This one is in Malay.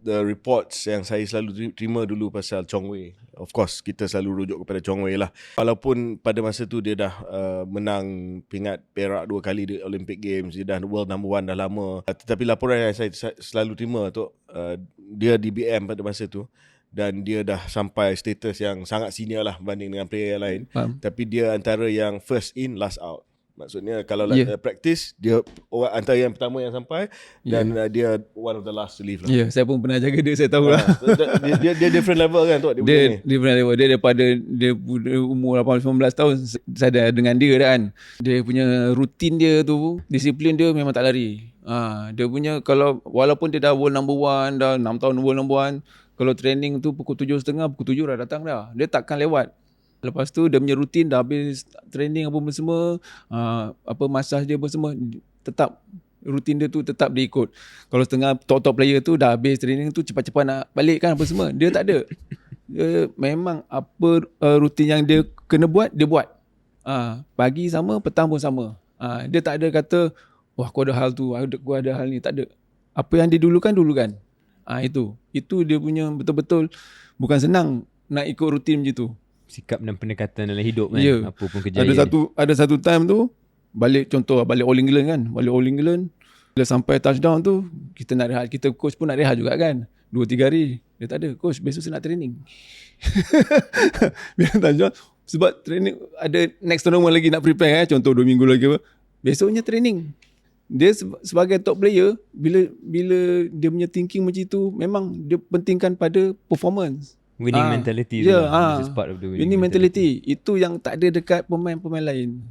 the reports yang saya selalu terima dulu pasal Chong Wei. Of course, kita selalu rujuk kepada Chong Wei lah. Walaupun pada masa tu dia dah uh, menang pingat perak dua kali di Olympic Games, dia dah world number one dah lama. Uh, tetapi laporan yang saya selalu terima tu, uh, dia di BM pada masa tu dan dia dah sampai status yang sangat senior lah berbanding dengan player yang lain. Faham. Tapi dia antara yang first in, last out. Maksudnya kalau yeah. Yeah. practice dia orang antara yang pertama yang sampai Ya. dan uh, dia one of the last to leave lah. Ya, yeah, saya pun pernah jaga dia, saya tahu lah. dia, dia, dia different level kan tu dia, Dia ni. pernah lewat dia daripada dia umur 18 19 tahun saya ada dengan dia kan. Dia punya rutin dia tu, disiplin dia memang tak lari. Ha, dia punya kalau walaupun dia dah world number one, dah 6 tahun world number one, kalau training tu pukul 7.30, pukul 7 dah datang dah. Dia takkan lewat. Lepas tu dia punya rutin dah habis training apa semua, uh, apa massage dia pun semua tetap rutin dia tu tetap dia ikut. Kalau setengah top-top player tu dah habis training tu cepat-cepat nak balik kan apa semua. Dia tak ada. Dia memang apa uh, rutin yang dia kena buat, dia buat. Ah, pagi sama, petang pun sama. Ah, dia tak ada kata, wah aku ada hal tu, aku ada, hal ni. Tak ada. Apa yang dia dulukan, dulukan. Ah, itu. Itu dia punya betul-betul bukan senang nak ikut rutin macam tu. Sikap dan pendekatan dalam hidup kan. Ya. Apa pun kejayaan. Ada satu ada satu time tu balik contoh balik All England kan. Balik All England bila sampai touchdown tu kita nak rehat. Kita coach pun nak rehat juga kan. Dua tiga hari. Dia tak ada. Coach besok saya nak training. bila touchdown sebab training ada next tournament lagi nak prepare eh. Contoh dua minggu lagi apa. Besoknya training. Dia seb- sebagai top player bila bila dia punya thinking macam tu memang dia pentingkan pada performance. Winning Ah, mentality ya, tu. This is part of the Ini mentality. Itu yang tak ada dekat pemain-pemain lain.